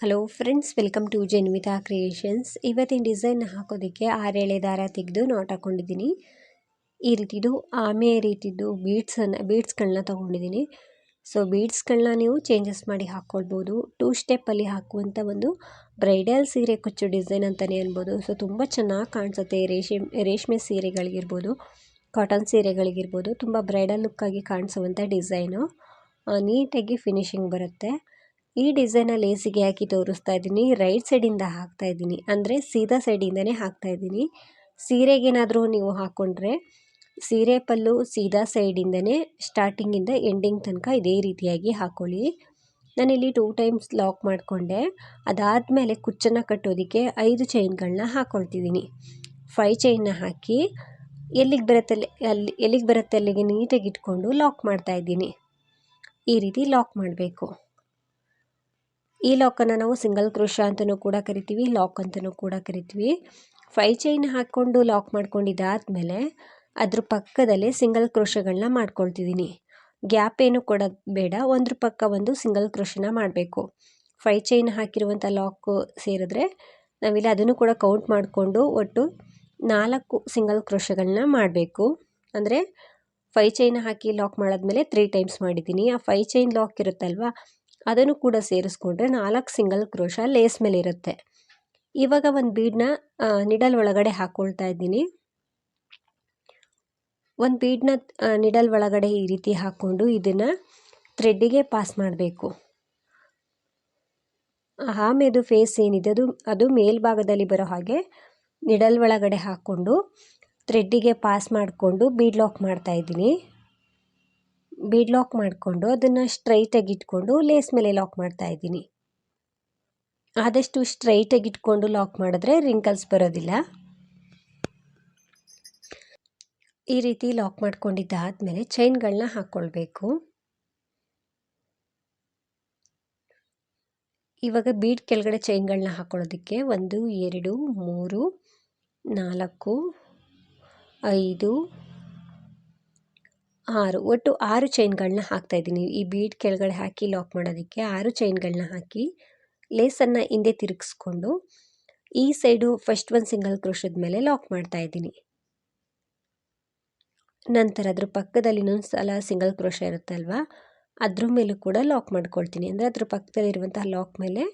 Hello friends welcome to Janvita creations ಇವತ್ತಿನ design ಹಾಕೋದಕ್ಕೆ ಆರೇಳೆ ದಾರ ತೆಗೆದು ನಾಟ್ ಹಾಕ್ಕೊಂಡಿದ್ದೀನಿ ಈ ರೀತಿದು, ಆಮೆ ರೀತಿದು ಬೀಡ್ಸನ್ನು ಬೀಡ್ಸ್ಗಳನ್ನ ತೊಗೊಂಡಿದ್ದೀನಿ. ಸೊ ಬೀಡ್ಸ್ಗಳನ್ನ ನೀವು ಚೇಂಜಸ್ ಮಾಡಿ ಹಾಕ್ಕೊಳ್ಬೋದು ಟೂ ಸ್ಟೆಪ್ಪಲ್ಲಿ ಹಾಕುವಂಥ ಒಂದು ಬ್ರೈಡಲ್ ಸೀರೆ ಕುಚ್ಚು ಡಿಸೈನ್ ಅಂತಲೇ ಅನ್ಬೋದು. ಸೊ ತುಂಬ ಚೆನ್ನಾಗಿ ಕಾಣಿಸುತ್ತೆ ರೇಷ್ಮೆ ರೇಷ್ಮೆ ಸೀರೆಗಳಿಗಿರ್ಬೋದು ಕಾಟನ್ ಸೀರೆಗಳಿಗಿರ್ಬೋದು. ತುಂಬ ಬ್ರೈಡಲ್ ಲುಕ್ಕಾಗಿ ಕಾಣಿಸುವಂಥ ಡಿಸೈನು ನೀಟಾಗಿ ಫಿನಿಶಿಂಗ್ ಬರುತ್ತೆ. ಈ ಡಿಸೈನ ಲೇಸಿಗೆ ಹಾಕಿ ತೋರಿಸ್ತಾ ಇದ್ದೀನಿ. ರೈಟ್ ಸೈಡಿಂದ ಹಾಕ್ತಾ ಇದ್ದೀನಿ. ಅಂದರೆ ಸೀದಾ ಸೈಡಿಂದನೇ ಹಾಕ್ತಾ ಇದ್ದೀನಿ. ಸೀರೆಗೇನಾದರೂ ನೀವು ಹಾಕ್ಕೊಂಡ್ರೆ ಸೀರೆ ಪಲ್ಲು ಸೀದಾ ಸೈಡಿಂದನೇ ಸ್ಟಾರ್ಟಿಂಗಿಂದ ಎಂಡಿಂಗ್ ತನಕ ಇದೇ ರೀತಿಯಾಗಿ ಹಾಕ್ಕೊಳ್ಳಿ ನಾನಿಲ್ಲಿ ಟೂ ಟೈಮ್ಸ್ ಲಾಕ್ ಮಾಡಿಕೊಂಡೆ. ಅದಾದಮೇಲೆ ಕುಚ್ಚನ್ನು ಕಟ್ಟೋದಕ್ಕೆ ಐದು ಚೈನ್ಗಳನ್ನ ಹಾಕ್ಕೊಳ್ತಿದ್ದೀನಿ ಫೈ ಚೈನ್ನ ಹಾಕಿ ಎಲ್ಲಿಗೆ ಬರುತ್ತೆ ಅಲ್ಲಿ ಎಲ್ಲಿಗೆ ಬರುತ್ತೆ ಅಲ್ಲಿಗೆ ನೀಟಾಗಿ ಇಟ್ಕೊಂಡು ಲಾಕ್ ಮಾಡ್ತಾ ಇದ್ದೀನಿ. ಈ ರೀತಿ ಲಾಕ್ ಮಾಡಬೇಕು. ಈ ಲಾಕನ್ನು ನಾವು ಸಿಂಗಲ್ ಕ್ರೋಶ ಅಂತಲೂ ಕೂಡ ಕರಿತೀವಿ ಲಾಕ್ ಅಂತಲೂ ಕೂಡ ಕರಿತೀವಿ. ಫೈ ಚೈನ್ ಹಾಕ್ಕೊಂಡು ಲಾಕ್ ಮಾಡ್ಕೊಂಡಿದ್ದಾದಮೇಲೆ ಅದ್ರ ಪಕ್ಕದಲ್ಲೇ ಸಿಂಗಲ್ ಕ್ರೋಶಗಳನ್ನ ಮಾಡ್ಕೊಳ್ತಿದ್ದೀನಿ. ಗ್ಯಾಪ್ ಏನು ಕೊಡೋದು ಬೇಡ ಒಂದ್ರ ಪಕ್ಕ ಒಂದು ಸಿಂಗಲ್ ಕ್ರೋಶನ ಮಾಡಬೇಕು. ಫೈ ಚೈನ್ ಹಾಕಿರುವಂಥ ಲಾಕು ಸೇರಿದ್ರೆ ನಾವಿಲ್ಲಿ ಅದನ್ನು ಕೂಡ ಕೌಂಟ್ ಮಾಡಿಕೊಂಡು ಒಟ್ಟು ನಾಲ್ಕು ಸಿಂಗಲ್ ಕ್ರೋಶಗಳನ್ನ ಮಾಡಬೇಕು. ಅಂದರೆ ಫೈ ಚೈನ್ ಹಾಕಿ ಲಾಕ್ ಮಾಡಾದ್ಮೇಲೆ ತ್ರೀ ಟೈಮ್ಸ್ ಮಾಡಿದ್ದೀನಿ. ಆ ಫೈ ಚೈನ್ ಲಾಕ್ ಇರುತ್ತಲ್ವ ಅದನ್ನು ಕೂಡ ಸೇರಿಸ್ಕೊಂಡ್ರೆ ನಾಲ್ಕು ಸಿಂಗಲ್ ಕ್ರೋಶ ಲೇಸ್ ಮೇಲೆ ಇರುತ್ತೆ. ಇವಾಗ ಒಂದು ಬೀಡನ್ನ ನಿಡಲ್ ಒಳಗಡೆ ಹಾಕ್ಕೊಳ್ತಾ ಇದ್ದೀನಿ. ಒಂದು ಬೀಡನ್ನ ನಿಡಲ್ ಒಳಗಡೆ ಈ ರೀತಿ ಹಾಕ್ಕೊಂಡು ಇದನ್ನು ಥ್ರೆಡ್ಡಿಗೆ ಪಾಸ್ ಮಾಡಬೇಕು. ಆಮೇದು ಫೇಸ್ ಏನಿದೆ ಅದು ಅದು ಮೇಲ್ಭಾಗದಲ್ಲಿ ಬರೋ ಹಾಗೆ ನಿಡಲ್ ಒಳಗಡೆ ಹಾಕ್ಕೊಂಡು ಥ್ರೆಡ್ಡಿಗೆ ಪಾಸ್ ಮಾಡಿಕೊಂಡು ಬೀಡ್ ಲಾಕ್ ಮಾಡ್ತಾ ಇದ್ದೀನಿ. ಬೀಡ್ ಲಾಕ್ ಮಾಡಿಕೊಂಡು ಅದನ್ನು ಸ್ಟ್ರೈಟಾಗಿ ಇಟ್ಕೊಂಡು ಲೇಸ್ ಮೇಲೆ ಲಾಕ್ ಮಾಡ್ತಾ ಇದ್ದೀನಿ. ಆದಷ್ಟು ಸ್ಟ್ರೈಟಾಗಿ ಇಟ್ಕೊಂಡು ಲಾಕ್ ಮಾಡಿದ್ರೆ ರಿಂಕಲ್ಸ್ ಬರೋದಿಲ್ಲ. ಈ ರೀತಿ ಲಾಕ್ ಮಾಡ್ಕೊಂಡಿದ್ದಾದಮೇಲೆ ಚೈನ್ಗಳನ್ನ ಹಾಕ್ಕೊಳ್ಬೇಕು ಇವಾಗ ಬೀಡ್ ಕೆಳಗಡೆ ಚೈನ್ಗಳನ್ನ ಹಾಕ್ಕೊಳ್ಳೋದಕ್ಕೆ ಒಂದು, ಎರಡು, ಮೂರು, ನಾಲ್ಕು, ಐದು ಆರು, ಒಟ್ಟು ಆರು ಚೈನ್ಗಳನ್ನ ಹಾಕ್ತಾಯಿದ್ದೀನಿ ಈ ಬೀಡ್ ಕೆಳಗಡೆ ಹಾಕಿ ಲಾಕ್ ಮಾಡೋದಕ್ಕೆ ಆರು ಚೈನ್ಗಳನ್ನ ಹಾಕಿ ಲೇಸನ್ನು ಹಿಂದೆ ತಿರುಗಿಸ್ಕೊಂಡು ಈ ಸೈಡು ಫಸ್ಟ್ ಒಂದು ಸಿಂಗಲ್ ಕ್ರೋಶದ ಮೇಲೆ ಲಾಕ್ ಮಾಡ್ತಾ ಇದ್ದೀನಿ. ನಂತರ ಅದ್ರ ಪಕ್ಕದಲ್ಲಿ ಇನ್ನೊಂದು ಸಲ ಸಿಂಗಲ್ ಕ್ರೋಶ ಇರುತ್ತಲ್ವಾ ಅದ್ರ ಮೇಲೂ ಕೂಡ ಲಾಕ್ ಮಾಡ್ಕೊಳ್ತೀನಿ. ಅಂದರೆ ಅದ್ರ ಪಕ್ಕದಲ್ಲಿರುವಂತಹ ಲಾಕ್ ಮೇಲೆ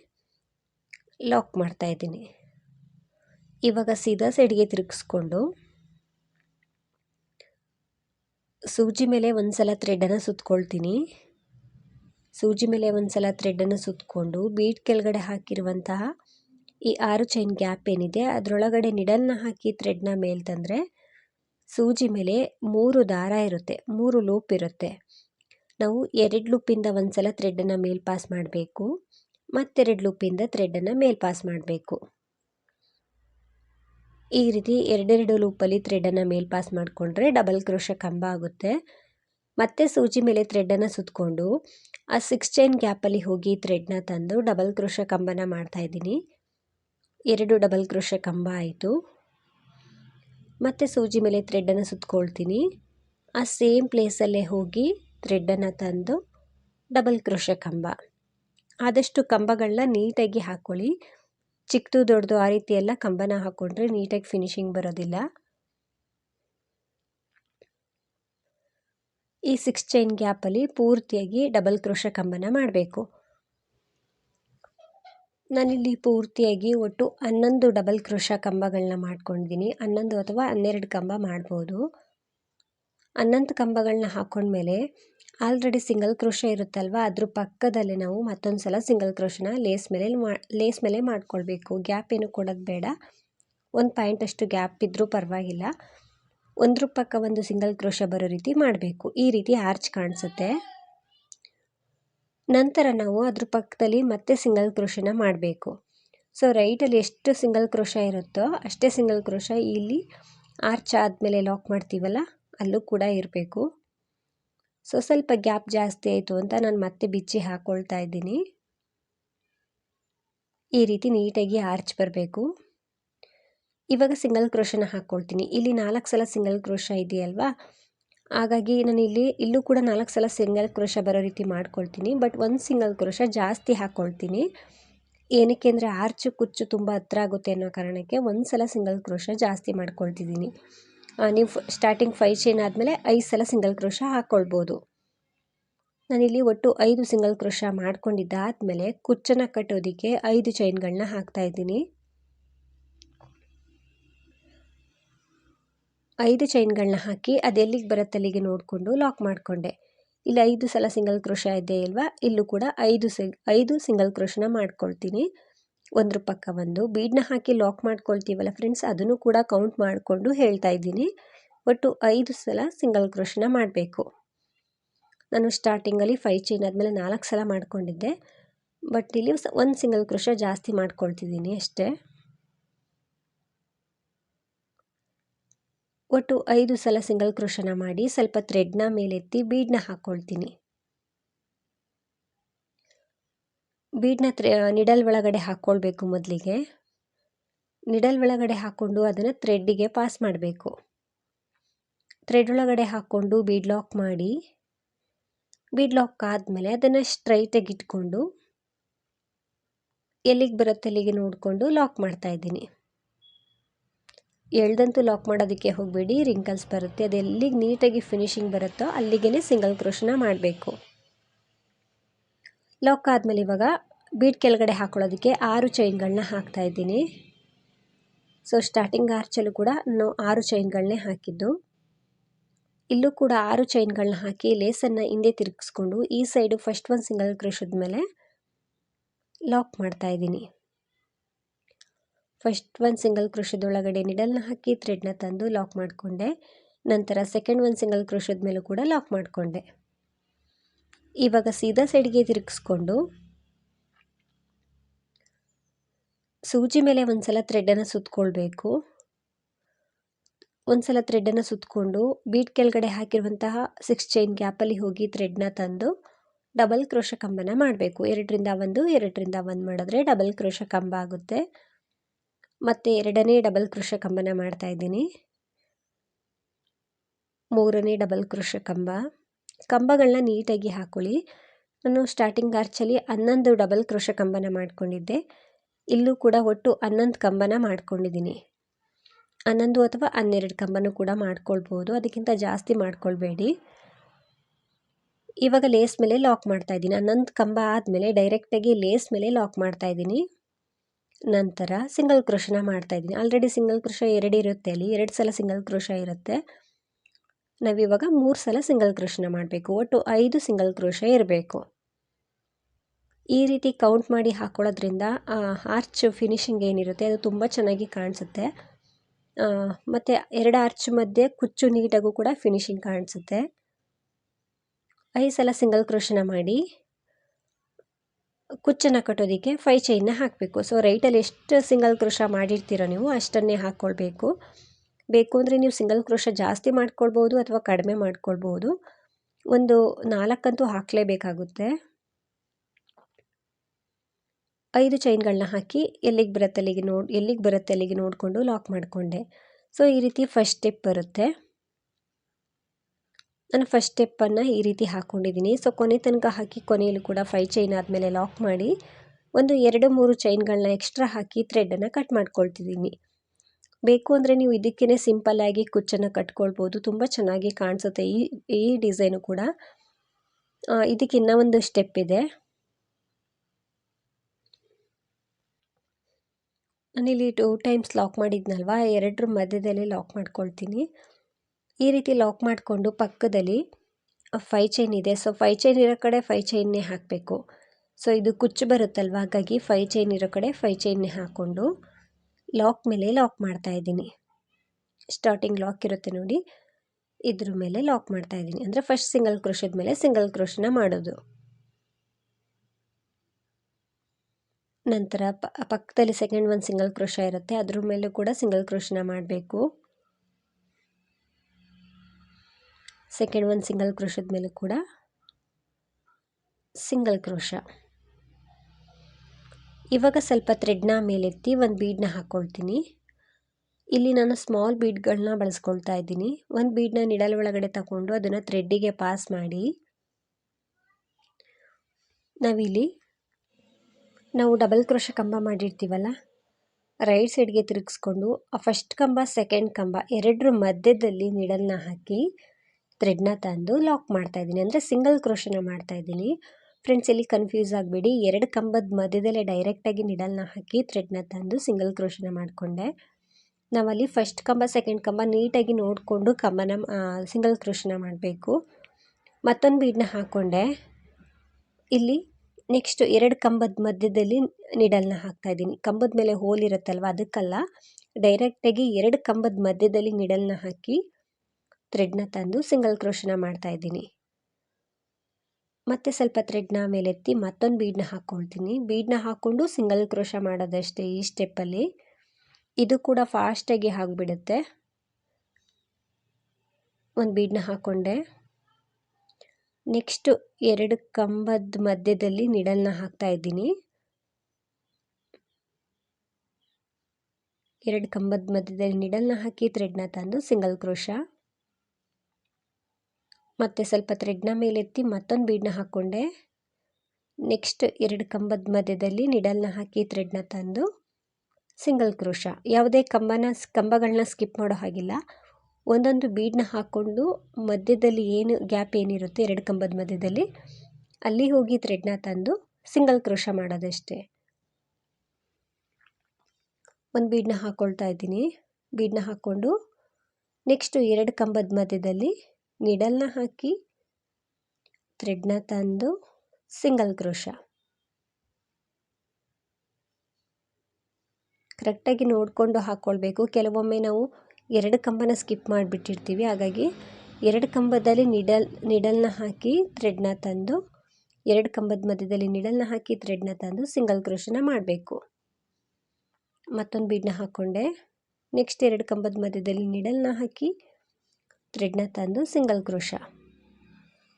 ಲಾಕ್ ಮಾಡ್ತಾ ಇದ್ದೀನಿ. ಇವಾಗ ಸೀದಾ ಸೈಡ್ಗೆ ತಿರುಗಿಸ್ಕೊಂಡು ಸೂಜಿ ಮೇಲೆ ಒಂದು ಸಲ ಥ್ರೆಡನ್ನು ಸುತ್ಕೊಳ್ತೀನಿ. ಸೂಜಿ ಮೇಲೆ ಒಂದು ಸಲ ಥ್ರೆಡನ್ನು ಸುತ್ತಕೊಂಡು ಬೀಟ್ ಕೆಳಗಡೆ ಹಾಕಿರುವಂತಹ ಈ ಆರು ಚೈನ್ ಗ್ಯಾಪ್ ಏನಿದೆ, ಅದರೊಳಗಡೆ ನಿಡಲ್ನ ಹಾಕಿ ಥ್ರೆಡ್ನ ಮೇಲೆ ತಂದರೆ ಸೂಜಿ ಮೇಲೆ ಮೂರು ದಾರ ಇರುತ್ತೆ, ಮೂರು ಲೂಪ್ ಇರುತ್ತೆ. ನಾವು ಎರಡು ಲೂಪಿಂದ ಒಂದು ಸಲ ಥ್ರೆಡನ್ನು ಮೇಲ್ ಪಾಸ್ ಮಾಡಬೇಕು, ಮತ್ತೆರಡು ಲೂಪಿಂದ ಥ್ರೆಡ್ಡನ್ನು ಮೇಲ್ ಪಾಸ್ ಮಾಡಬೇಕು. ಈ ರೀತಿ ಎರಡೆರಡು ಲೂಪಲ್ಲಿ ಥ್ರೆಡನ್ನು ಮೇಲ್ ಪಾಸ್ ಮಾಡಿಕೊಂಡ್ರೆ ಡಬಲ್ ಕ್ರೋಶ ಕಂಬ ಆಗುತ್ತೆ. ಮತ್ತೆ ಸೂಜಿ ಮೇಲೆ ಥ್ರೆಡನ್ನು ಸುತ್ತಕೊಂಡು ಆ ಸಿಕ್ಸ್ ಚೈನ್ ಗ್ಯಾಪಲ್ಲಿ ಹೋಗಿ ಥ್ರೆಡ್ನ ತಂದು ಡಬಲ್ ಕ್ರೋಶ ಕಂಬನ ಮಾಡ್ತಾಯಿದ್ದೀನಿ ಎರಡು ಡಬಲ್ ಕ್ರೋಶ ಕಂಬ ಆಯಿತು. ಮತ್ತು ಸೂಜಿ ಮೇಲೆ ಥ್ರೆಡನ್ನು ಸುತ್ತಕೊಳ್ತೀನಿ ಆ ಸೇಮ್ ಪ್ಲೇಸಲ್ಲೇ ಹೋಗಿ ಥ್ರೆಡನ್ನು ತಂದು ಡಬಲ್ ಕ್ರೋಶ ಕಂಬ ಆದಷ್ಟು ಕಂಬಗಳನ್ನ ನೀಟಾಗಿ ಹಾಕ್ಕೊಳ್ಳಿ ಚಿಕ್ಕದು ದೊಡ್ಡದು ಆ ರೀತಿ ಎಲ್ಲ ಕಂಬನ ಹಾಕ್ಕೊಂಡ್ರೆ ನೀಟಾಗಿ ಫಿನಿಶಿಂಗ್ ಬರೋದಿಲ್ಲ. ಈ ಸಿಕ್ಸ್ ಚೈನ್ ಗ್ಯಾಪಲ್ಲಿ ಪೂರ್ತಿಯಾಗಿ ಡಬಲ್ ಕ್ರೋಶ ಕಂಬನ ಮಾಡಬೇಕು. ನಾನಿಲ್ಲಿ ಪೂರ್ತಿಯಾಗಿ ಒಟ್ಟು ಹನ್ನೊಂದು ಡಬಲ್ ಕ್ರೋಶ ಕಂಬಗಳನ್ನ ಮಾಡ್ಕೊಂಡಿದ್ದೀನಿ ಹನ್ನೊಂದು ಅಥವಾ ಹನ್ನೆರಡು ಕಂಬ ಮಾಡ್ಬೋದು. ಹನ್ನೊಂದು ಕಂಬಗಳನ್ನ ಹಾಕ್ಕೊಂಡ್ಮೇಲೆ ಆಲ್ರೆಡಿ ಸಿಂಗಲ್ ಕ್ರೋಶ ಇರುತ್ತಲ್ವ, ಅದ್ರ ಪಕ್ಕದಲ್ಲೇ ನಾವು ಮತ್ತೊಂದು ಸಲ ಸಿಂಗಲ್ ಕ್ರೋಶನ ಲೇಸ್ ಮೇಲೆ ಮಾ, ಲೇಸ್ ಮೇಲೆ ಮಾಡ್ಕೊಳ್ಬೇಕು. ಗ್ಯಾಪ್ ಏನು ಕೊಡೋದು ಬೇಡ. ಒಂದು ಪಾಯಿಂಟಷ್ಟು ಗ್ಯಾಪ್ ಇದ್ದರೂ ಪರವಾಗಿಲ್ಲ. ಒಂದ್ರ ಪಕ್ಕ ಒಂದು ಸಿಂಗಲ್ ಕ್ರೋಶ ಬರೋ ರೀತಿ ಮಾಡಬೇಕು. ಈ ರೀತಿ ಆರ್ಚ್ ಕಾಣಿಸುತ್ತೆ. ನಂತರ ನಾವು ಅದ್ರ ಪಕ್ಕದಲ್ಲಿ ಮತ್ತೆ ಸಿಂಗಲ್ ಕ್ರೋಶನ ಮಾಡಬೇಕು. ಸೊ, ರೈಟಲ್ಲಿ ಎಷ್ಟು ಸಿಂಗಲ್ ಕ್ರೋಶ ಇರುತ್ತೋ ಅಷ್ಟೇ ಸಿಂಗಲ್ ಕ್ರೋಶ ಇಲ್ಲಿ ಆರ್ಚ್ ಆದಮೇಲೆ ಲಾಕ್ ಮಾಡ್ತೀವಲ್ಲ? ಅಲ್ಲೂ ಕೂಡ ಇರಬೇಕು. ಸೊ ಸ್ವಲ್ಪ ಗ್ಯಾಪ್ ಜಾಸ್ತಿ ಆಯಿತು ಅಂತ ನಾನು ಮತ್ತೆ ಬಿಚ್ಚಿ ಹಾಕ್ಕೊಳ್ತಾ ಇದ್ದೀನಿ. ಈ ರೀತಿ ನೀಟಾಗಿ ಆರ್ಚ್ ಬರಬೇಕು. ಇವಾಗ ಸಿಂಗಲ್ ಕ್ರೋಶನ ಹಾಕ್ಕೊಳ್ತೀನಿ ಇಲ್ಲಿ ನಾಲ್ಕು ಸಲ ಸಿಂಗಲ್ ಕ್ರೋಶ ಇದೆಯಲ್ವಾ? ಹಾಗಾಗಿ ನಾನು ಇಲ್ಲಿ, ಇಲ್ಲೂ ಕೂಡ ನಾಲ್ಕು ಸಲ ಸಿಂಗಲ್ ಕ್ರೋಶ ಬರೋ ರೀತಿ ಮಾಡ್ಕೊಳ್ತೀನಿ. ಬಟ್ ಒಂದು ಸಿಂಗಲ್ ಕ್ರೋಶ ಜಾಸ್ತಿ ಹಾಕ್ಕೊಳ್ತೀನಿ ಏನಕ್ಕೆ ಅಂದರೆ ಆರ್ಚು ಕುಚ್ಚು ತುಂಬ ಹತ್ರ ಆಗುತ್ತೆ ಅನ್ನೋ ಕಾರಣಕ್ಕೆ ಒಂದು ಸಲ ಸಿಂಗಲ್ ಕ್ರೋಶ ಜಾಸ್ತಿ ಮಾಡ್ಕೊಳ್ತಿದ್ದೀನಿ. ನೀವು ಸ್ಟಾರ್ಟಿಂಗ್ ಫೈ ಚೈನ್ ಆದಮೇಲೆ ಐದು ಸಲ ಸಿಂಗಲ್ ಕ್ರೋಶ ಹಾಕ್ಕೊಳ್ಬೋದು ನಾನಿಲ್ಲಿ ಒಟ್ಟು ಐದು ಸಿಂಗಲ್ ಕ್ರೋಶ ಮಾಡ್ಕೊಂಡಿದ್ದಾದಮೇಲೆ ಕುಚ್ಚನ್ನು ಕಟ್ಟೋದಕ್ಕೆ ಐದು ಚೈನ್ಗಳನ್ನ ಹಾಕ್ತಾ ಇದ್ದೀನಿ. ಐದು ಚೈನ್ಗಳನ್ನ ಹಾಕಿ ಅದೆಲ್ಲಿಗೆ ಬರುತ್ತೆ ಅಲ್ಲಿಗೆ ನೋಡಿಕೊಂಡು ಲಾಕ್ ಮಾಡಿಕೊಂಡೆ. ಇಲ್ಲಿ ಐದು ಸಲ ಸಿಂಗಲ್ ಕ್ರೋಶ ಇದೆ ಅಲ್ವಾ? ಇಲ್ಲೂ ಕೂಡ ಐದು ಐದು ಸಿಂಗಲ್ ಕ್ರೋಶನ ಮಾಡ್ಕೊಳ್ತೀನಿ. ಒಂದ್ರ ಪಕ್ಕ ಒಂದು ಬೀಡ್ನ ಹಾಕಿ ಲಾಕ್ ಮಾಡ್ಕೊಳ್ತೀವಲ್ಲ ಫ್ರೆಂಡ್ಸ್ ಅದನ್ನು ಕೂಡ ಕೌಂಟ್ ಮಾಡಿಕೊಂಡು ಹೇಳ್ತಾ ಇದ್ದೀನಿ. ಒಟ್ಟು ಐದು ಸಲ ಸಿಂಗಲ್ ಕ್ರೋಶನ ಮಾಡಬೇಕು. ನಾನು ಸ್ಟಾರ್ಟಿಂಗಲ್ಲಿ ಫೈ ಚೈನ್ ಆದಮೇಲೆ ನಾಲ್ಕು ಸಲ ಮಾಡಿಕೊಂಡಿದ್ದೆ. ಬಟ್ ಇಲ್ಲಿ ಒಂದು ಸಿಂಗಲ್ ಕ್ರೋಶ ಜಾಸ್ತಿ ಮಾಡ್ಕೊಳ್ತಿದ್ದೀನಿ ಅಷ್ಟೇ. ಒಟ್ಟು ಐದು ಸಲ ಸಿಂಗಲ್ ಕ್ರೋಶನ ಮಾಡಿ ಸ್ವಲ್ಪ ಥ್ರೆಡ್ನ ಮೇಲೆತ್ತಿ ಬೀಡ್ನ ಹಾಕ್ಕೊಳ್ತೀನಿ ಬೀಡನ್ನ ತ್ರೆ ನಿಡಲ್ ಒಳಗಡೆ ಹಾಕ್ಕೊಳ್ಬೇಕು ಮೊದಲಿಗೆ. ನಿಡಲ್ ಒಳಗಡೆ ಹಾಕ್ಕೊಂಡು ಅದನ್ನು ಥ್ರೆಡ್ಡಿಗೆ ಪಾಸ್ ಮಾಡಬೇಕು. ಥ್ರೆಡ್ ಒಳಗಡೆ ಹಾಕ್ಕೊಂಡು ಬೀಡ್ ಲಾಕ್ ಮಾಡಿ, ಬೀಡ್ ಲಾಕ್ ಆದಮೇಲೆ ಅದನ್ನು ಸ್ಟ್ರೈಟಾಗಿ ಇಟ್ಕೊಂಡು ಎಲ್ಲಿಗೆ ಬರುತ್ತೆ ಅಲ್ಲಿಗೆ ನೋಡಿಕೊಂಡು ಲಾಕ್ ಮಾಡ್ತಾಯಿದ್ದೀನಿ ಎಳ್ದಂತೂ ಲಾಕ್ ಮಾಡೋದಕ್ಕೆ ಹೋಗಬೇಡಿ, ರಿಂಕಲ್ಸ್ ಬರುತ್ತೆ ಅದೆಲ್ಲಿಗೆ ನೀಟಾಗಿ ಫಿನಿಶಿಂಗ್ ಬರುತ್ತೋ ಅಲ್ಲಿಗೆ ಸಿಂಗಲ್ ಕ್ರೋಶನ ಮಾಡಬೇಕು. ಲಾಕ್ ಆದಮೇಲೆ ಇವಾಗ ಬೀಟ್ ಕೆಳಗಡೆ ಹಾಕೊಳ್ಳೋದಕ್ಕೆ ಆರು ಚೈನ್ಗಳನ್ನ ಹಾಕ್ತಾ ಇದ್ದೀನಿ. ಸೊ ಸ್ಟಾರ್ಟಿಂಗ್ ಆರ್ಚಲ್ಲೂ ಕೂಡ ನಾನು ಆರು ಚೈನ್ಗಳನ್ನೇ ಹಾಕಿದ್ದು. ಇಲ್ಲೂ ಕೂಡ ಆರು ಚೈನ್ಗಳನ್ನ ಹಾಕಿ ಲೇಸನ್ನು ಹಿಂದೆ ತಿರುಗಿಸ್ಕೊಂಡು ಈ ಸೈಡು ಫಸ್ಟ್ ಒಂದು ಸಿಂಗಲ್ ಕ್ರೋಶದ ಮೇಲೆ ಲಾಕ್ ಮಾಡ್ತಾ ಇದ್ದೀನಿ. ಫಸ್ಟ್ ಒಂದು ಸಿಂಗಲ್ ಕ್ರೋಶದೊಳಗಡೆ ನಿಡಲ್ನ ಹಾಕಿ ಥ್ರೆಡ್ನ ತಂದು ಲಾಕ್ ಮಾಡಿಕೊಂಡೆ. ನಂತರ ಸೆಕೆಂಡ್ ಒಂದು ಸಿಂಗಲ್ ಕ್ರೋಶದ ಮೇಲೂ ಕೂಡ ಲಾಕ್ ಮಾಡಿಕೊಂಡೆ. ಇವಾಗ ಸೀದಾ ಸೈಡ್ಗೆ ತಿರುಗಿಸ್ಕೊಂಡು ಸೂಜಿ ಮೇಲೆ ಒಂದು ಸಲ ಥ್ರೆಡನ್ನು ಸುತ್ತಕೊಳ್ಬೇಕು ಒಂದು ಸಲ ಥ್ರೆಡನ್ನು ಸುತ್ತಕೊಂಡು ಬೀಟ್ ಕೆಳಗಡೆ ಹಾಕಿರುವಂತಹ ಸಿಕ್ಸ್ ಚೈನ್ ಗ್ಯಾಪಲ್ಲಿ ಹೋಗಿ ಥ್ರೆಡ್ನ ತಂದು ಡಬಲ್ ಕ್ರೋಶ ಕಂಬನ ಮಾಡಬೇಕು. ಎರಡರಿಂದ ಒಂದು ಎರಡರಿಂದ ಒಂದು ಮಾಡಿದ್ರೆ ಡಬಲ್ ಕ್ರೋಶ ಕಂಬ ಆಗುತ್ತೆ. ಮತ್ತು ಎರಡನೇ ಡಬಲ್ ಕ್ರೋಶ ಕಂಬನ ಮಾಡ್ತಾ ಇದ್ದೀನಿ. ಮೂರನೇ ಡಬಲ್ ಕ್ರೋಶ ಕಂಬ. ಕಂಬಗಳನ್ನ ನೀಟಾಗಿ ಹಾಕೊಳ್ಳಿ. ನಾನು ಸ್ಟಾರ್ಟಿಂಗ್ ಆರ್ಚಲ್ಲಿ ಹನ್ನೊಂದು ಡಬಲ್ ಕೃಷ ಕಂಬನ ಮಾಡಿಕೊಂಡಿದ್ದೆ. ಇಲ್ಲೂ ಕೂಡ ಒಟ್ಟು ಹನ್ನೊಂದು ಕಂಬನ ಮಾಡ್ಕೊಂಡಿದ್ದೀನಿ. ಹನ್ನೊಂದು ಅಥವಾ ಹನ್ನೆರಡು ಕಂಬನೂ ಕೂಡ ಮಾಡ್ಕೊಳ್ಬೋದು. ಅದಕ್ಕಿಂತ ಜಾಸ್ತಿ ಮಾಡ್ಕೊಳ್ಬೇಡಿ. ಇವಾಗ ಲೇಸ್ ಮೇಲೆ ಲಾಕ್ ಮಾಡ್ತಾ ಇದ್ದೀನಿ. ಹನ್ನೊಂದು ಕಂಬ ಆದಮೇಲೆ ಡೈರೆಕ್ಟಾಗಿ ಲೇಸ್ ಮೇಲೆ ಲಾಕ್ ಮಾಡ್ತಾ ಇದ್ದೀನಿ. ನಂತರ ಸಿಂಗಲ್ ಕ್ರೋಶನ ಮಾಡ್ತಾ ಇದ್ದೀನಿ. ಆಲ್ರೆಡಿ ಸಿಂಗಲ್ ಕ್ರೋಶ ಎರಡು ಇರುತ್ತೆ ಅಲ್ಲಿ. ಎರಡು ಸಲ ಸಿಂಗಲ್ ಕ್ರೋಶ ಇರುತ್ತೆ. ನಾವಿವಾಗ ಮೂರು ಸಲ ಸಿಂಗಲ್ ಕ್ರೋಶನ ಮಾಡಬೇಕು. ಒಟ್ಟು ಐದು ಸಿಂಗಲ್ ಕ್ರೋಶ ಇರಬೇಕು. ಈ ರೀತಿ ಕೌಂಟ್ ಮಾಡಿ ಹಾಕೊಳ್ಳೋದ್ರಿಂದ ಆರ್ಚ್ ಫಿನಿಶಿಂಗ್ ಏನಿರುತ್ತೆ, ಅದು ತುಂಬ ಚೆನ್ನಾಗಿ ಕಾಣಿಸುತ್ತೆ. ಮತ್ತು ಎರಡು ಆರ್ಚ್ ಮಧ್ಯೆ ಕುಚ್ಚು ನೀಟಾಗೂ ಕೂಡ ಫಿನಿಶಿಂಗ್ ಕಾಣಿಸುತ್ತೆ. ಐದು ಸಲ ಸಿಂಗಲ್ ಕ್ರೋಶನ ಮಾಡಿ, ಕುಚ್ಚನ್ನು ಕಟ್ಟೋದಕ್ಕೆ ಫೈ ಚೈನ್ನ ಹಾಕಬೇಕು. ಸೊ ರೈಟಲ್ಲಿ ಎಷ್ಟು ಸಿಂಗಲ್ ಕ್ರೋಶ ಮಾಡಿರ್ತೀರೋ ನೀವು, ಅಷ್ಟನ್ನೇ ಹಾಕ್ಕೊಳ್ಬೇಕು. ಬೇಕು ಅಂದರೆ ನೀವು ಸಿಂಗಲ್ ಕ್ರೋಶ ಜಾಸ್ತಿ ಮಾಡ್ಕೊಳ್ಬೋದು ಅಥವಾ ಕಡಿಮೆ ಮಾಡ್ಕೊಳ್ಬೋದು. ಒಂದು ನಾಲ್ಕಂತೂ ಹಾಕಲೇಬೇಕಾಗುತ್ತೆ. ಐದು ಚೈನ್ಗಳನ್ನ ಹಾಕಿ ಎಲ್ಲಿಗೆ ಬರುತ್ತೆ ಅಲ್ಲಿಗೆ ನೋಡಿ, ಎಲ್ಲಿಗೆ ಬರುತ್ತೆ ಅಲ್ಲಿಗೆ ನೋಡಿಕೊಂಡು ಲಾಕ್ ಮಾಡಿಕೊಂಡೆ. ಸೊ ಈ ರೀತಿ ಫಸ್ಟ್ ಸ್ಟೆಪ್ ಬರುತ್ತೆ. ನಾನು ಫಸ್ಟ್ ಸ್ಟೆಪ್ಪನ್ನು ಈ ರೀತಿ ಹಾಕ್ಕೊಂಡಿದ್ದೀನಿ ಸೊ ಕೊನೆ ತನಕ ಹಾಕಿ ಕೊನೆಯಲ್ಲೂ ಕೂಡ ಫೈ ಚೈನ್ ಆದಮೇಲೆ ಲಾಕ್ ಮಾಡಿ ಒಂದು ಎರಡು ಮೂರು ಚೈನ್ಗಳನ್ನ ಎಕ್ಸ್ಟ್ರಾ ಹಾಕಿ ಥ್ರೆಡನ್ನು ಕಟ್ ಮಾಡ್ಕೊಳ್ತಿದ್ದೀನಿ. ಬೇಕು ಅಂದರೆ ನೀವು ಇದಕ್ಕೇ ಸಿಂಪಲ್ಲಾಗಿ ಕುಚ್ಚನ್ನು ಕಟ್ಕೊಳ್ಬೋದು. ತುಂಬ ಚೆನ್ನಾಗಿ ಕಾಣಿಸುತ್ತೆ ಈ ಈ ಡಿಸೈನು ಕೂಡ. ಇದಕ್ಕೆ ಇನ್ನೂ ಒಂದು ಸ್ಟೆಪ್ ಇದೆ. ನಾನಿಲ್ಲಿ ಟೂ ಟೈಮ್ಸ್ ಲಾಕ್ ಮಾಡಿದ್ನಲ್ವ? ಎರಡರ ಮಧ್ಯದಲ್ಲಿ ಲಾಕ್ ಮಾಡ್ಕೊಳ್ತೀನಿ. ಈ ರೀತಿ ಲಾಕ್ ಮಾಡಿಕೊಂಡು ಪಕ್ಕದಲ್ಲಿ ಫೈ ಚೈನ್ ಇದೆ. ಸೊ ಫೈ ಚೈನ್ ಇರೋ ಕಡೆ ಫೈ ಚೈನ್ನೇ ಹಾಕಬೇಕು. ಸೊ ಇದು ಕುಚ್ಚು ಬರುತ್ತಲ್ವ? ಹಾಗಾಗಿ ಫೈ ಚೈನ್ ಇರೋ ಕಡೆ ಫೈ ಚೈನ್ನೇ ಹಾಕ್ಕೊಂಡು. ಲಾಕ್ ಮೇಲೆ ಲಾಕ್ ಮಾಡ್ತಾ ಇದ್ದೀನಿ. ಸ್ಟಾರ್ಟಿಂಗ್ ಲಾಕ್ ಇರುತ್ತೆ ನೋಡಿ. ಇದ್ರ ಮೇಲೆ ಲಾಕ್ ಮಾಡ್ತಾ ಇದ್ದೀನಿ. ಅಂದರೆ ಫಸ್ಟ್ ಸಿಂಗಲ್ ಕ್ರೋಶದ ಮೇಲೆ ಸಿಂಗಲ್ ಕ್ರೋಶನ ಮಾಡೋದು. ನಂತರ ಪಕ್ಕದಲ್ಲಿ ಸೆಕೆಂಡ್ ಒಂದು ಸಿಂಗಲ್ ಕ್ರೋಶ ಇರುತ್ತೆ. ಅದ್ರ ಮೇಲೂ ಕೂಡ ಸಿಂಗಲ್ ಕ್ರೋಶನ ಮಾಡಬೇಕು. ಸೆಕೆಂಡ್ ಒಂದು ಸಿಂಗಲ್ ಕ್ರೋಶದ ಮೇಲೆ ಕೂಡ ಸಿಂಗಲ್ ಕ್ರೋಶ ಇವಾಗ ಸ್ವಲ್ಪ ಥ್ರೆಡ್ನ ಮೇಲೆತ್ತಿ ಒಂದು ಬೀಡನ್ನ ಹಾಕ್ಕೊಳ್ತೀನಿ ಇಲ್ಲಿ ನಾನು ಸ್ಮಾಲ್ ಬೀಡ್ಗಳನ್ನ ಬಳಸ್ಕೊಳ್ತಾ ಇದ್ದೀನಿ. ಒಂದು ಬೀಡನ್ನ ನಿಡಲ್ ಒಳಗಡೆ ತಗೊಂಡು ಅದನ್ನು ಥ್ರೆಡ್ಡಿಗೆ ಪಾಸ್ ಮಾಡಿ ನಾವಿಲ್ಲಿ ನಾವು ಡಬಲ್ ಕ್ರೋಶ ಕಂಬ ಮಾಡಿರ್ತೀವಲ್ಲ ರೈಟ್ ಸೈಡ್ಗೆ ತಿರುಗಿಸ್ಕೊಂಡು ಆ ಫಸ್ಟ್ ಕಂಬ ಸೆಕೆಂಡ್ ಕಂಬ ಎರಡರ ಮಧ್ಯದಲ್ಲಿ ನಿಡಲ್ನ ಹಾಕಿ ಥ್ರೆಡ್ನ ತಂದು ಲಾಕ್ ಮಾಡ್ತಾ ಇದ್ದೀನಿ. ಅಂದರೆ ಸಿಂಗಲ್ ಕ್ರೋಶನ ಮಾಡ್ತಾ ಇದ್ದೀನಿ. ಫ್ರೆಂಡ್ಸ್ ಇಲ್ಲಿ ಕನ್ಫ್ಯೂಸ್ ಆಗಬೇಡಿ. ಎರಡು ಕಂಬದ ಮಧ್ಯದಲ್ಲೇ ಡೈರೆಕ್ಟಾಗಿ ನಿಡಲ್ನ ಹಾಕಿ ಥ್ರೆಡ್ನ ತಂದು ಸಿಂಗಲ್ ಕ್ರೋಶನ ಮಾಡಿಕೊಂಡೆ. ನಾವಲ್ಲಿ ಫಸ್ಟ್ ಕಂಬ ಸೆಕೆಂಡ್ ಕಂಬ ನೀಟಾಗಿ ನೋಡಿಕೊಂಡು ಕಂಬನ ಸಿಂಗಲ್ ಕ್ರೋಶನ ಮಾಡಬೇಕು. ಮತ್ತೊಂದು ಬೀಡನ್ನ ಹಾಕ್ಕೊಂಡೆ ಇಲ್ಲಿ ನೆಕ್ಸ್ಟ್ ಎರಡು ಕಂಬದ ಮಧ್ಯದಲ್ಲಿ ನಿಡಲ್ನ ಹಾಕ್ತಾ ಇದ್ದೀನಿ. ಕಂಬದ ಮೇಲೆ ಹೋಲ್ ಇರುತ್ತಲ್ವ, ಅದಕ್ಕಲ್ಲ. ಡೈರೆಕ್ಟಾಗಿ ಎರಡು ಕಂಬದ ಮಧ್ಯದಲ್ಲಿ ನಿಡಲ್ನ ಹಾಕಿ ಥ್ರೆಡ್ನ ತಂದು ಸಿಂಗಲ್ ಕ್ರೋಶನ ಮಾಡ್ತಾ ಇದ್ದೀನಿ. ಮತ್ತೆ ಸ್ವಲ್ಪ ಥ್ರೆಡ್ನ ಮೇಲೆತ್ತಿ ಮತ್ತೊಂದು ಬೀಡನ್ನ ಹಾಕ್ಕೊಳ್ತೀನಿ ಬೀಡನ್ನ ಹಾಕ್ಕೊಂಡು ಸಿಂಗಲ್ ಕ್ರೋಶ ಮಾಡೋದಷ್ಟೇ ಈ ಸ್ಟೆಪ್ಪಲ್ಲಿ ಇದು ಕೂಡ ಫಾಸ್ಟಾಗಿ ಆಗಿಬಿಡುತ್ತೆ. ಒಂದು ಬೀಡನ್ನ ಹಾಕ್ಕೊಂಡೆ ನೆಕ್ಸ್ಟು ಎರಡು ಕಂಬದ ಮಧ್ಯದಲ್ಲಿ ನಿಡಲ್ನ ಹಾಕ್ತಾ ಇದ್ದೀನಿ. ಎರಡು ಕಂಬದ ಮಧ್ಯದಲ್ಲಿ ನಿಡಲ್ನ ಹಾಕಿ ಥ್ರೆಡ್ನ ತಂದು ಸಿಂಗಲ್ ಕ್ರೋಶ ಮತ್ತು ಸ್ವಲ್ಪ ಥ್ರೆಡ್ನ ಮೇಲೆತ್ತಿ ಮತ್ತೊಂದು ಬೀಡನ್ನ ಹಾಕ್ಕೊಂಡೆ ನೆಕ್ಸ್ಟ್ ಎರಡು ಕಂಬದ ಮಧ್ಯದಲ್ಲಿ ನಿಡಲ್ನ ಹಾಕಿ ಥ್ರೆಡ್ನ ತಂದು ಸಿಂಗಲ್ ಕ್ರೋಶ ಯಾವುದೇ ಕಂಬನ ಕಂಬಗಳನ್ನ ಸ್ಕಿಪ್ ಮಾಡೋ ಹಾಗಿಲ್ಲ. ಒಂದೊಂದು ಬೀಡನ್ನ ಹಾಕ್ಕೊಂಡು ಮಧ್ಯದಲ್ಲಿ ಏನು ಗ್ಯಾಪ್ ಏನಿರುತ್ತೆ ಎರಡು ಕಂಬದ ಮಧ್ಯದಲ್ಲಿ, ಅಲ್ಲಿ ಹೋಗಿ ಥ್ರೆಡ್ನ ತಂದು ಸಿಂಗಲ್ ಕ್ರೋಶ ಮಾಡೋದಷ್ಟೇ. ಒಂದು ಬೀಡನ್ನ ಹಾಕ್ಕೊಳ್ತಾ ಇದ್ದೀನಿ. ಬೀಡನ್ನ ಹಾಕ್ಕೊಂಡು ನೆಕ್ಸ್ಟು ಎರಡು ಕಂಬದ ಮಧ್ಯದಲ್ಲಿ ನಿಡಲ್ನ ಹಾಕಿ ಥ್ರೆಡ್ನ ತಂದು ಸಿಂಗಲ್ ಕ್ರೋಶ ಕರೆಕ್ಟಾಗಿ ನೋಡಿಕೊಂಡು ಹಾಕ್ಕೊಳ್ಬೇಕು ಕೆಲವೊಮ್ಮೆ ನಾವು ಎರಡು ಕಂಬನ ಸ್ಕಿಪ್ ಮಾಡಿಬಿಟ್ಟಿರ್ತೀವಿ. ಹಾಗಾಗಿ ಎರಡು ಕಂಬದಲ್ಲಿ ನಿಡಲ್ ನಿಡಲ್ನ ಹಾಕಿ ಥ್ರೆಡ್ನ ತಂದು, ಎರಡು ಕಂಬದ ಮಧ್ಯದಲ್ಲಿ ನಿಡಲ್ನ ಹಾಕಿ ಥ್ರೆಡ್ನ ತಂದು ಸಿಂಗಲ್ ಕ್ರೋಶನ ಮಾಡಬೇಕು. ಮತ್ತೊಂದು ಬೀಡನ್ನ ಹಾಕ್ಕೊಂಡೆ ನೆಕ್ಸ್ಟ್ ಎರಡು ಕಂಬದ ಮಧ್ಯದಲ್ಲಿ ನಿಡಲ್ನ ಹಾಕಿ ಥ್ರೆಡ್ನ ತಂದು ಸಿಂಗಲ್ ಕ್ರೋಶ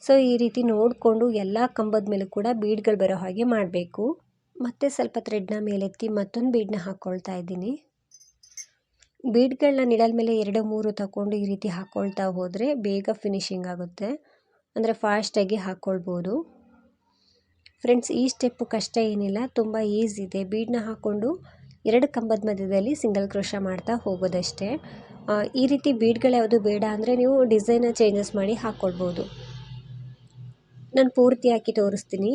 ಸೊ, ಈ ರೀತಿ ನೋಡಿಕೊಂಡು ಎಲ್ಲ ಕಂಬದ ಮೇಲೂ ಕೂಡ ಬೀಡ್ಗಳು ಬರೋ ಹಾಗೆ ಮಾಡಬೇಕು. ಮತ್ತೆ ಸ್ವಲ್ಪ ಥ್ರೆಡ್ನ ಮೇಲೆತ್ತಿ ಮತ್ತೊಂದು ಬೀಡ್ನ ಹಾಕ್ಕೊಳ್ತಾ ಇದ್ದೀನಿ. ಬೀಡ್ಗಳನ್ನ ನಿಡಲ್ ಮೇಲೆ ಎರಡು, ಮೂರು ತಗೊಂಡು ಈ ರೀತಿ ಹಾಕ್ಕೊಳ್ತಾ ಹೋದರೆ ಬೇಗ ಫಿನಿಶಿಂಗ್ ಆಗುತ್ತೆ. ಅಂದರೆ ಫಾಸ್ಟಾಗಿ ಹಾಕ್ಕೊಳ್ಬೋದು ಫ್ರೆಂಡ್ಸ್, ಈ ಸ್ಟೆಪ್ಪು ಕಷ್ಟ ಏನಿಲ್ಲ, ತುಂಬ ಈಸಿ ಇದೆ. ಬೀಡನ್ನ ಹಾಕ್ಕೊಂಡು ಎರಡು ಕಂಬದ ಮಧ್ಯದಲ್ಲಿ ಸಿಂಗಲ್ ಕ್ರೋಶ ಮಾಡ್ತಾ ಹೋಗೋದಷ್ಟೇ. ಈ ರೀತಿ ಬೀಡ್ಗಳು ಯಾವುದು ಬೇಡ ಅಂದರೆ ನೀವು ಡಿಸೈನ ಚೇಂಜಸ್ ಮಾಡಿ ಹಾಕ್ಕೊಳ್ಬೋದು ನಾನು ಪೂರ್ತಿ ಹಾಕಿ ತೋರಿಸ್ತೀನಿ.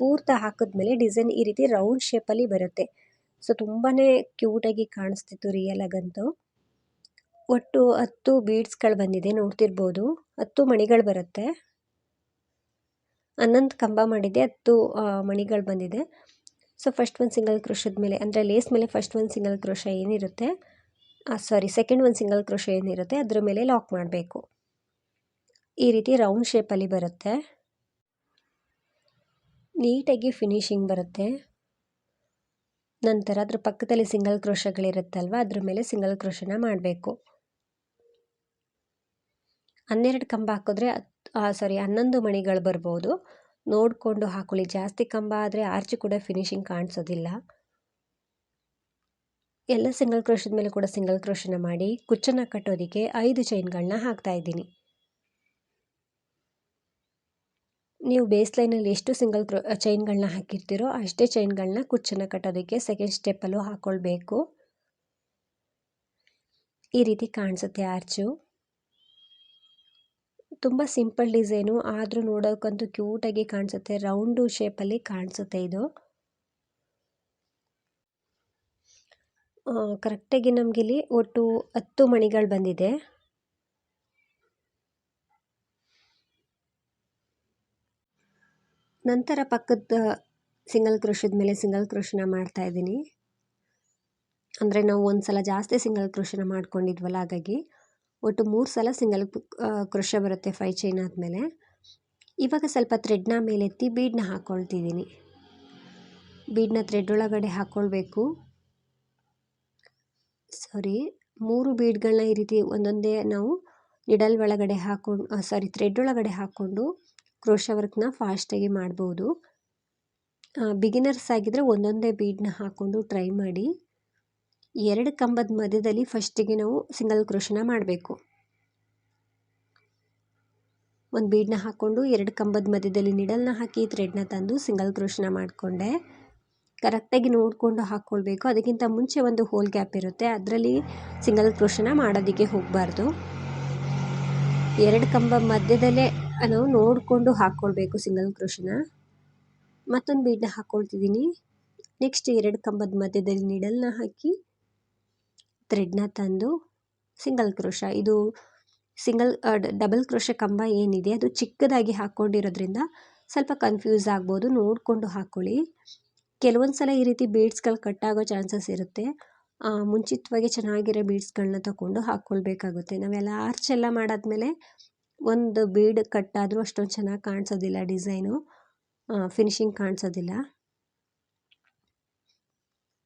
ಪೂರ್ತಿ ಹಾಕಿದ್ಮೇಲೆ ಡಿಸೈನ್ ಈ ರೀತಿ ರೌಂಡ್ ಶೇಪಲ್ಲಿ ಬರುತ್ತೆ. ಸೊ ತುಂಬಾ ಕ್ಯೂಟಾಗಿ ಕಾಣಿಸ್ತಿತ್ತು ರಿಯಲ್ ಒಟ್ಟು ಹತ್ತು ಬೀಡ್ಸ್ಗಳು ಬಂದಿದೆ, ನೋಡ್ತಿರ್ಬೋದು. ಹತ್ತು ಮಣಿಗಳು ಬರುತ್ತೆ. ಹನ್ನೊಂದು ಕಂಬ ಮಾಡಿದೆ, ಹತ್ತು ಮಣಿಗಳು ಬಂದಿದೆ. ಸೊ ಫಸ್ಟ್ ಒಂದು ಸಿಂಗಲ್ ಕ್ರೋಶದ ಮೇಲೆ, ಅಂದರೆ ಲೇಸ್ ಮೇಲೆ ಫಸ್ಟ್ ಒಂದು ಸಿಂಗಲ್ ಕ್ರೋಶ ಏನಿರುತ್ತೆ? ಸಾರಿ ಸೆಕೆಂಡ್ ಒಂದು ಸಿಂಗಲ್ ಕ್ರೋಶ ಏನಿರುತ್ತೆ ಅದ್ರ ಮೇಲೆ ಲಾಕ್ ಮಾಡಬೇಕು. ಈ ರೀತಿ ರೌಂಡ್ ಶೇಪಲ್ಲಿ ಬರುತ್ತೆ. ನೀಟಾಗಿ ಫಿನಿಶಿಂಗ್ ಬರುತ್ತೆ. ನಂತರ ಅದ್ರ ಪಕ್ಕದಲ್ಲಿ ಸಿಂಗಲ್ ಕ್ರೋಶಗಳಿರುತ್ತಲ್ವ ಅದ್ರ ಮೇಲೆ ಸಿಂಗಲ್ ಕ್ರೋಶನ ಮಾಡಬೇಕು. ಹನ್ನೆರಡು ಕಂಬ ಹಾಕಿದ್ರೆ ಸಾರಿ ಹನ್ನೊಂದು ಮಣಿಗಳು ಬರ್ಬೋದು. ನೋಡಿಕೊಂಡು ಹಾಕೊಳ್ಳಿ, ಜಾಸ್ತಿ ಕಂಬ ಆದರೆ ಆರ್ಚು ಕೂಡ ಫಿನಿಶಿಂಗ್ ಕಾಣಿಸೋದಿಲ್ಲ. ಎಲ್ಲ ಸಿಂಗಲ್ ಕ್ರೋಶದ ಮೇಲೆ ಕೂಡ ಸಿಂಗಲ್ ಕ್ರೋಶನ ಮಾಡಿ ಕುಚ್ಚನ್ನು ಕಟ್ಟೋದಕ್ಕೆ ಐದು ಚೈನ್ಗಳನ್ನ ಹಾಕ್ತಾ ಇದ್ದೀನಿ. ನೀವು ಬೇಸ್ ಲೈನಲ್ಲಿ ಎಷ್ಟು ಸಿಂಗಲ್ ಕ್ರೋ ಚೈನ್ಗಳನ್ನ ಹಾಕಿರ್ತೀರೋ ಅಷ್ಟೇ ಚೈನ್ಗಳನ್ನ ಕುಚ್ಚನ್ನು ಕಟ್ಟೋದಕ್ಕೆ ಸೆಕೆಂಡ್ ಸ್ಟೆಪ್ಪಲ್ಲೂ ಹಾಕ್ಕೊಳ್ಬೇಕು ಈ ರೀತಿ ಕಾಣಿಸುತ್ತೆ ಆರ್ಚು. ತುಂಬ ಸಿಂಪಲ್ ಡಿಸೈನು, ಆದರೂ ನೋಡೋಕ್ಕಂತೂ ಕ್ಯೂಟಾಗಿ ಕಾಣಿಸುತ್ತೆ, ರೌಂಡು ಶೇಪಲ್ಲಿ ಕಾಣಿಸುತ್ತೆ ಇದು. ಕರೆಕ್ಟಾಗಿ ನಮಗಿಲ್ಲಿ ಒಟ್ಟು ಹತ್ತು ಮಣಿಗಳು ಬಂದಿದೆ. ನಂತರ ಪಕ್ಕದ ಸಿಂಗಲ್ ಕ್ರೋಶದ ಮೇಲೆ ಸಿಂಗಲ್ ಕ್ರೋಶನ ಮಾಡ್ತಾ ಇದ್ದೀನಿ. ಅಂದರೆ ನಾವು ಒಂದು ಸಲ ಜಾಸ್ತಿ ಸಿಂಗಲ್ ಕ್ರೋಶನ ಮಾಡ್ಕೊಂಡಿದ್ವಲ್ಲ, ಹಾಗಾಗಿ ಒಟ್ಟು ಮೂರು ಸಲ ಸಿಂಗಲ್ ಕ್ರೋಶ ಬರುತ್ತೆ ಫೈ ಚೈನ್ ಆದಮೇಲೆ. ಇವಾಗ ಸ್ವಲ್ಪ ಥ್ರೆಡ್ನ ಮೇಲೆತ್ತಿ ಬೀಡನ್ನ ಹಾಕ್ಕೊಳ್ತಿದ್ದೀನಿ ಬೀಡನ್ನ ಥ್ರೆಡ್ ಒಳಗಡೆ ಹಾಕ್ಕೊಳ್ಬೇಕು ಸಾರಿ, ಮೂರು ಬೀಡ್ಗಳನ್ನ ಈ ರೀತಿ ಒಂದೊಂದೇ ನಾವು ನಿಡಲ್ ಒಳಗಡೆ ಹಾಕೊಂಡು ಸಾರಿ, ಥ್ರೆಡ್ ಒಳಗಡೆ ಹಾಕ್ಕೊಂಡು ಕ್ರೋಶ ವರ್ಕ್ನ ಫಾಸ್ಟಾಗಿ ಮಾಡ್ಬೋದು. ಬಿಗಿನರ್ಸ್ ಆಗಿದ್ದರೆ ಒಂದೊಂದೇ ಬೀಡನ್ನ ಹಾಕ್ಕೊಂಡು ಟ್ರೈ ಮಾಡಿ. ಎರಡು ಕಂಬದ ಮಧ್ಯದಲ್ಲಿ ಫಸ್ಟಿಗೆ ನಾವು ಸಿಂಗಲ್ ಕ್ರೋಶನ ಮಾಡಬೇಕು. ಒಂದು ಬೀಡನ್ನ ಹಾಕ್ಕೊಂಡು ಎರಡು ಕಂಬದ ಮಧ್ಯದಲ್ಲಿ ನಿಡಲ್ನ ಹಾಕಿ ಥ್ರೆಡ್ನ ತಂದು ಸಿಂಗಲ್ ಕ್ರೋಶನ ಮಾಡಿಕೊಂಡೆ. ಕರೆಕ್ಟಾಗಿ ನೋಡಿಕೊಂಡು ಹಾಕ್ಕೊಳ್ಬೇಕು. ಅದಕ್ಕಿಂತ ಮುಂಚೆ ಒಂದು ಹೋಲ್ ಗ್ಯಾಪ್ ಇರುತ್ತೆ. ಅದರಲ್ಲಿ ಸಿಂಗಲ್ ಕ್ರೋಶನ ಮಾಡೋದಕ್ಕೆ ಹೋಗಬಾರ್ದು. ಎರಡು ಕಂಬ ಮಧ್ಯದಲ್ಲೇ ನಾವು ನೋಡಿಕೊಂಡು ಹಾಕ್ಕೊಳ್ಬೇಕು ಸಿಂಗಲ್ ಕ್ರೋಶನ ಮತ್ತೊಂದು ಬೀಡನ್ನ ಹಾಕ್ಕೊಳ್ತಿದ್ದೀನಿ. ನೆಕ್ಸ್ಟ್ ಎರಡು ಕಂಬದ ಮಧ್ಯದಲ್ಲಿ ನಿಡಲ್ನ ಹಾಕಿ ಥ್ರೆಡ್ನ ತಂದು ಸಿಂಗಲ್ ಕ್ರೋಶ ಇದು ಸಿಂಗಲ್ ಡಬಲ್ ಕ್ರೋಶ ಕಂಬ ಏನಿದೆ, ಅದು ಚಿಕ್ಕದಾಗಿ ಹಾಕ್ಕೊಂಡಿರೋದ್ರಿಂದ ಸ್ವಲ್ಪ ಕನ್ಫ್ಯೂಸ್ ಆಗ್ಬೋದು. ನೋಡಿಕೊಂಡು ಹಾಕ್ಕೊಳ್ಳಿ. ಕೆಲವೊಂದು ಸಲ ಈ ರೀತಿ ಬೀಡ್ಸ್ಗಳು ಕಟ್ಟಾಗೋ ಚಾನ್ಸಸ್ ಇರುತ್ತೆ. ಮುಂಚಿತವಾಗಿ ಚೆನ್ನಾಗಿರೋ ಬೀಡ್ಸ್ಗಳನ್ನ ತಗೊಂಡು ಹಾಕ್ಕೊಳ್ಬೇಕಾಗುತ್ತೆ ನಾವೆಲ್ಲ ಆರ್ಚ್ ಎಲ್ಲ ಮಾಡಾದ್ಮೇಲೆ ಒಂದು ಬೀಡ್ ಕಟ್ಟಾದರೂ ಅಷ್ಟೊಂದು ಚೆನ್ನಾಗಿ ಕಾಣಿಸೋದಿಲ್ಲ ಡಿಸೈನು ಫಿನಿಶಿಂಗ್ ಕಾಣಿಸೋದಿಲ್ಲ.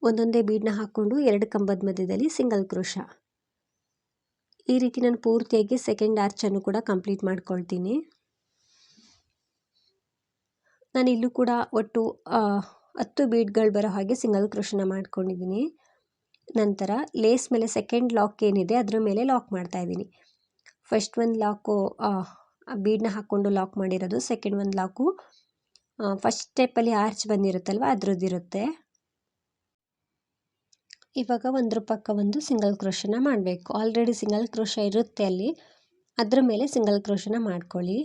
ಒಂದೊಂದೇ ಬೀಡನ್ನ ಹಾಕ್ಕೊಂಡು ಎರಡು ಕಂಬದ ಮಧ್ಯದಲ್ಲಿ ಸಿಂಗಲ್ ಕ್ರೋಶ ಈ ರೀತಿ ನಾನು ಪೂರ್ತಿಯಾಗಿ ಸೆಕೆಂಡ್ ಆರ್ಚನ್ನು ಕೂಡ ಕಂಪ್ಲೀಟ್ ಮಾಡ್ಕೊಳ್ತೀನಿ. ನಾನು ಇಲ್ಲೂ ಕೂಡ ಒಟ್ಟು ಹತ್ತು ಬೀಡ್ಗಳು ಬರೋ ಹಾಗೆ ಸಿಂಗಲ್ ಕ್ರೋಶನ ಮಾಡ್ಕೊಂಡಿದ್ದೀನಿ. ನಂತರ ಲೇಸ್ ಮೇಲೆ ಸೆಕೆಂಡ್ ಲಾಕ್ ಏನಿದೆ ಅದರ ಮೇಲೆ ಲಾಕ್ ಮಾಡ್ತಾ ಇದ್ದೀನಿ. ಫಸ್ಟ್ ಒಂದು ಲಾಕು ಬೀಡನ್ನ ಹಾಕ್ಕೊಂಡು ಲಾಕ್ ಮಾಡಿರೋದು, ಸೆಕೆಂಡ್ ಒಂದು ಲಾಕು ಫಸ್ಟ್ ಸ್ಟೆಪ್ಪಲ್ಲಿ ಆರ್ಚ್ ಬಂದಿರುತ್ತಲ್ವ ಅದರದ್ದಿರುತ್ತೆ ಇವಾಗ ಒಂದ್ರ ಪಕ್ಕ ಒಂದು ಸಿಂಗಲ್ ಕ್ರೋಶನ ಮಾಡಬೇಕು. ಆಲ್ರೆಡಿ ಸಿಂಗಲ್ ಕ್ರೋಶ ಇರುತ್ತೆ ಅಲ್ಲಿ. ಅದರ ಮೇಲೆ ಸಿಂಗಲ್ ಕ್ರೋಶನ ಮಾಡ್ಕೊಳ್ಳಿ.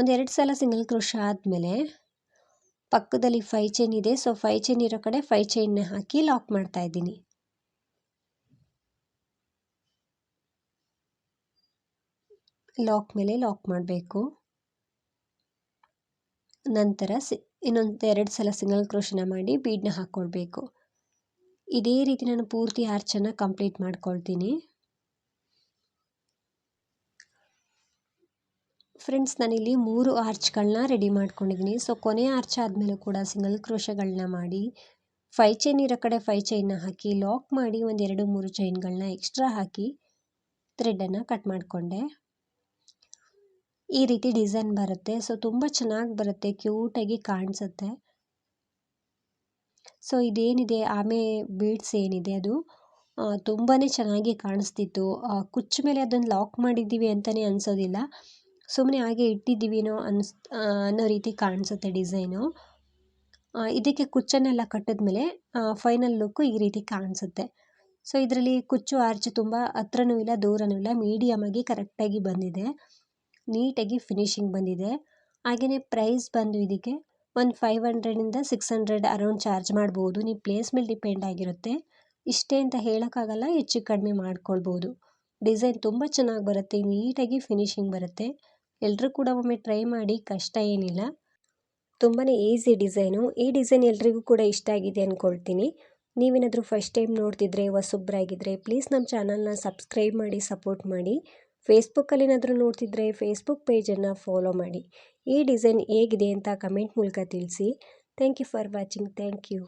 ಒಂದೆರಡು ಸಲ ಸಿಂಗಲ್ ಕ್ರೋಶ ಆದಮೇಲೆ ಪಕ್ಕದಲ್ಲಿ ಫೈ ಚೈನ್ ಇದೆ. ಸೊ ಫೈ ಚೈನ್ ಇರೋ ಕಡೆ ಫೈ ಚೈನ್ನ ಹಾಕಿ ಲಾಕ್ ಮಾಡ್ತಾ ಇದ್ದೀನಿ. ಲಾಕ್ ಮೇಲೆ ಲಾಕ್ ಮಾಡಬೇಕು. ನಂತರ ಸಿ, ಇನ್ನೊಂದು ಎರಡು ಸಲ ಸಿಂಗಲ್ ಕ್ರೋಶನ ಮಾಡಿ ಬೀಡನ್ನ ಹಾಕ್ಕೊಳ್ಬೇಕು ಇದೇ ರೀತಿ ನಾನು ಪೂರ್ತಿ ಆರ್ಚನ್ನು ಕಂಪ್ಲೀಟ್ ಮಾಡ್ಕೊಳ್ತೀನಿ. ಫ್ರೆಂಡ್ಸ್ ನಾನಿಲ್ಲಿ ಮೂರು ಆರ್ಚ್ಗಳನ್ನ ರೆಡಿ ಮಾಡ್ಕೊಂಡಿದ್ದೀನಿ. ಸೊ ಕೊನೆ ಆರ್ಚ್ ಆದಮೇಲೂ ಕೂಡ ಸಿಂಗಲ್ ಕ್ರೋಶಗಳನ್ನ ಮಾಡಿ ಫೈ ಚೈನ್ ಇರೋ ಕಡೆ ಫೈ ಚೈನ್ನ ಹಾಕಿ ಲಾಕ್ ಮಾಡಿ ಒಂದು ಎರಡು ಮೂರು ಚೈನ್ಗಳನ್ನ ಎಕ್ಸ್ಟ್ರಾ ಹಾಕಿ ಥ್ರೆಡನ್ನು ಕಟ್ ಮಾಡಿಕೊಂಡೆ. ಈ ರೀತಿ ಡಿಸೈನ್ ಬರುತ್ತೆ. ಸೊ ತುಂಬ ಚೆನ್ನಾಗಿ ಬರುತ್ತೆ ಕ್ಯೂಟಾಗಿ ಕಾಣಿಸುತ್ತೆ. ಸೊ ಇದೇನಿದೆ? ಆಮೆ ಬೀಡ್ಸ್ ಏನಿದೆ ಅದು? ತುಂಬಾ ಚೆನ್ನಾಗಿ ಕಾಣಿಸ್ತಿತ್ತು. ಕುಚ್ಚ ಮೇಲೆ ಅದನ್ನು ಲಾಕ್ ಮಾಡಿದ್ದೀವಿ ಅಂತಲೇ ಅನಿಸೋದಿಲ್ಲ. ಸುಮ್ಮನೆ ಹಾಗೆ ಇಟ್ಟಿದ್ದೀವೇನೋ ಅನ್ಸ್ ಅನ್ನೋ ರೀತಿ ಕಾಣಿಸುತ್ತೆ ಡಿಸೈನು. ಇದಕ್ಕೆ ಕುಚ್ಚನ್ನೆಲ್ಲ ಕಟ್ಟಿದ್ಮೇಲೆ ಫೈನಲ್ ಲುಕ್ಕು ಈ ರೀತಿ ಕಾಣಿಸುತ್ತೆ. ಸೊ, ಇದರಲ್ಲಿ ಕುಚ್ಚು ಆರ್ಚ್ ತುಂಬ ಹತ್ರನೂ ಇಲ್ಲ, ದೂರನೂ ಇಲ್ಲ ಮೀಡಿಯಮಾಗಿ ಕರೆಕ್ಟಾಗಿ ಬಂದಿದೆ. ನೀಟಾಗಿ ಫಿನಿಶಿಂಗ್ ಬಂದಿದೆ. ಹಾಗೆಯೇ ಪ್ರೈಸ್ ಬಂದು ಇದಕ್ಕೆ ಒಂದು ಫೈವ್ ಹಂಡ್ರೆಡಿಂದ ಸಿಕ್ಸ್ ಹಂಡ್ರೆಡ್ ಅರೌಂಡ್ ಚಾರ್ಜ್ ಮಾಡ್ಬೋದು. ನೀವು ಪ್ಲೇಸ್ ಮೇಲೆ ಡಿಪೆಂಡ್ ಆಗಿರುತ್ತೆ. ಇಷ್ಟೇ ಅಂತ ಹೇಳೋಕ್ಕಾಗಲ್ಲ, ಹೆಚ್ಚು ಕಡಿಮೆ ಮಾಡ್ಕೊಳ್ಬೋದು. ಡಿಸೈನ್ ತುಂಬ ಚೆನ್ನಾಗಿ ಬರುತ್ತೆ, ನೀಟಾಗಿ ಫಿನಿಶಿಂಗ್ ಬರುತ್ತೆ. ಎಲ್ಲರೂ ಕೂಡ ಒಮ್ಮೆ ಟ್ರೈ ಮಾಡಿ ಕಷ್ಟ ಏನಿಲ್ಲ. ತುಂಬಾ ಈಸಿ ಡಿಸೈನು ಈ ಡಿಸೈನ್ ಎಲ್ರಿಗೂ ಕೂಡ ಇಷ್ಟ ಆಗಿದೆ ಅಂದ್ಕೊಳ್ತೀನಿ ನೀವೇನಾದರೂ ಫಸ್ಟ್ ಟೈಮ್ ನೋಡ್ತಿದ್ರೆ ಹೊಸೊಬ್ಬರಾಗಿದ್ದರೆ ಪ್ಲೀಸ್ ನಮ್ಮ ಚಾನಲ್ನ ಸಬ್ಸ್ಕ್ರೈಬ್ ಮಾಡಿ ಸಪೋರ್ಟ್ ಮಾಡಿ. ಫೇಸ್ಬುಕ್ಕಲ್ಲಿ ಏನಾದರೂ ನೋಡ್ತಿದ್ರೆ ಫೇಸ್ಬುಕ್ ಪೇಜನ್ನು ಫಾಲೋ ಮಾಡಿ. ಈ ಡಿಸೈನ್ ಹೇಗಿದೆ ಅಂತ ಕಮೆಂಟ್ ಮೂಲಕ ತಿಳಿಸಿ. Thank you for watching thank you